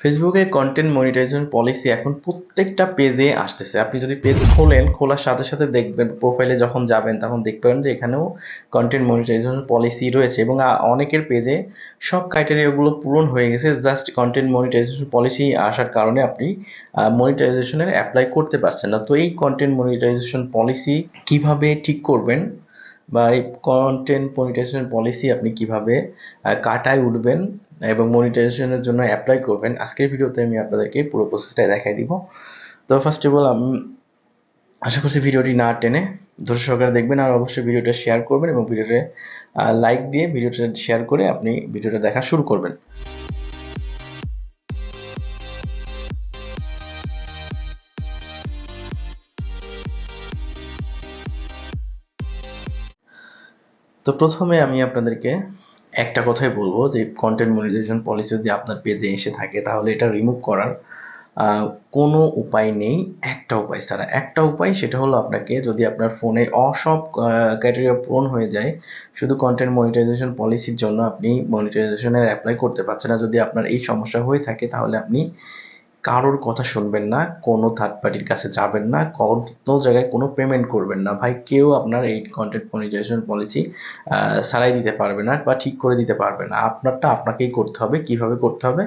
ফেসবুকে content monetization policy এখন প্রত্যেকটা পেজে আসতেছে। আপনি যদি পেজ খোলেন, খোলার সাথে সাথে দেখবেন প্রোফাইলে যখন যাবেন, তখন দেখবেন যে এখানেও কন্টেন্ট মনিটাইজেশন পলিসি রয়েছে এবং অনেকের পেজে সব ক্রাইটেরিয়াগুলো পূরণ হয়ে গেছে। জাস্ট কন্টেন্ট মনিটাইজেশন পলিসি আসার কারণে আপনি মনিটাইজেশনের অ্যাপ্লাই করতে পারছেন না। তো এই কন্টেন্ট মনিটাইজেশন পলিসি কীভাবে ঠিক করবেন? বা এই কন্টেন্ট মনিটাইজেশন পলিসি আপনি কীভাবে কাটায় উঠবেন এবং মনিটাইজেশনের জন্য অ্যাপ্লাই করবেন, আজকের ভিডিওতে আমি আপনাদেরকে পুরো প্রসেসটা দেখাই দিব। তো ফার্স্ট অফ অল আমি আশা করছি ভিডিওটি না টেনে ধৈর্য সহকারে দেখবেন আর অবশ্যই ভিডিওটা শেয়ার করবেন এবং ভিডিওটা লাইক দিয়ে ভিডিওটা শেয়ার করে আপনি ভিডিওটা দেখা শুরু করবেন। তো প্রথমে আমি আপনাদেরকে একটা কথাই বলব যে কন্টেন্ট মনিটাইজেশন পলিসি যদি আপনার পেজে এসে থাকে, তাহলে এটা রিমুভ করার কোনো উপায় নেই একটা উপায় ছাড়া। একটা উপায় সেটা হলো আপনাকে যদি আপনার ফোনে অসব ক্রাইটেরিয়া পূরণ হয়ে যায়, শুধু কন্টেন্ট মনিটাইজেশন পলিসির জন্য আপনি মনিটাইজেশনের অ্যাপ্লাই করতে পারছেন না। যদি আপনার এই সমস্যা হয়ে থাকে, তাহলে আপনি কারোর কথা শুনবেন না, কোনো থার্ড পার্টির কাছে যাবেন না, কোনো জায়গায় কোনো পেমেন্ট করবেন না। ভাই, কেউ আপনার এই কন্টেন্ট মনিটাইজেশন পলিসি সারাই দিতে পারবে না বা ঠিক করে দিতে পারবে না। আপনারটা আপনাকেই করতে হবে, কীভাবে করতে হবে?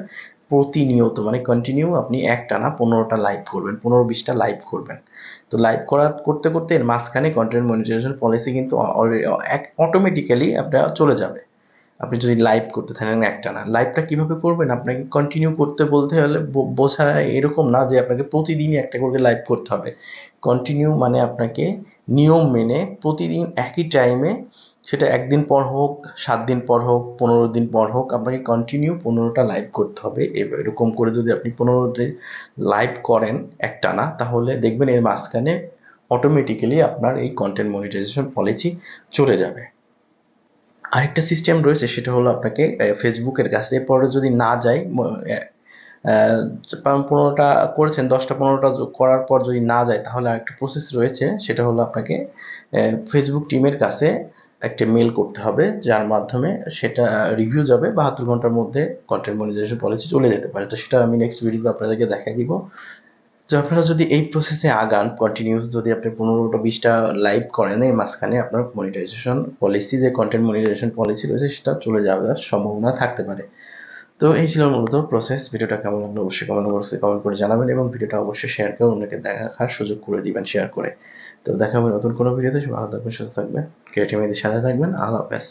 প্রতিনিয়ত মানে কন্টিনিউ আপনি একটা না পনেরোটা লাইভ করবেন, পনেরো বিশটা লাইভ করবেন। তো লাইভ করা করতে করতে এর মাঝখানে কন্টেন্ট মনিটাইজেশন পলিসি কিন্তু অটোমেটিক্যালি আপনার চলে যাবে। আপনি যদি লাইভ করতে থাকেন, একটা না। লাইভটা কীভাবে করবেন? আপনাকে কন্টিনিউ করতে বলতে হলে বোঝা এরকম না যে আপনাকে প্রতিদিনই একটা করে লাইভ করতে হবে। কন্টিনিউ মানে আপনাকে নিয়ম মেনে প্রতিদিন একই টাইমে সেটা একদিন পর হোক, সাত দিন পর হোক, পনেরো দিন পর হোক, আপনাকে কন্টিনিউ পনেরোটা লাইভ করতে হবে। এরকম করে যদি আপনি পনেরোটি লাইভ করেন একটানা তাহলে দেখবেন এর মাঝখানে অটোমেটিক্যালি আপনার এই কন্টেন্ট মনিটাইজেশন পলিসি চলে যাবে। আরেকটা সিস্টেম রয়েছে, সেটা হলো আপনাকে ফেসবুকের কাছে এরপরে যদি না যায় পনেরোটা করেছেন, দশটা পনেরোটা করার পর যদি না যায়, তাহলে আরেকটা প্রসেস রয়েছে, সেটা হলো আপনাকে ফেসবুক টিমের কাছে একটা মেল করতে হবে, যার মাধ্যমে সেটা রিভিউ যাবে, বাহাত্তর ঘণ্টার মধ্যে কন্টেন্ট মনিটাইজেশন পলিসি চলে যেতে পারে। তো সেটা আমি নেক্সট ভিডিওতে আপনাদেরকে দেখাই দিব। তো আপনারা যদি এই প্রসেসে আগান কন্টিনিউস যদি আপনি পনেরোটা বিশটা লাইভ করেন এই মাঝখানে আপনার মনিটাইজেশন পলিসি যে কন্টেন্ট মনিটাইজেশন পলিসি রয়েছে, সেটা চলে যাওয়ার সম্ভাবনা থাকতে পারে। তো এই ছিল মূলত প্রসেস ভিডিওটা কেমন লাগল অবশ্যই কমেন্ট বক্সে কমেন্ট করে জানাবেন এবং ভিডিওটা অবশ্যই শেয়ার করে অন্যকে দেখার সুযোগ করে দিবেন শেয়ার করে। তো দেখা হবে নতুন কোনো ভিডিওতে। ভালো থাকবেন, সুস্থ থাকবেন। ক্রিয়েটিভ সাথে থাকবেন। আল্লাহ হাফেজ।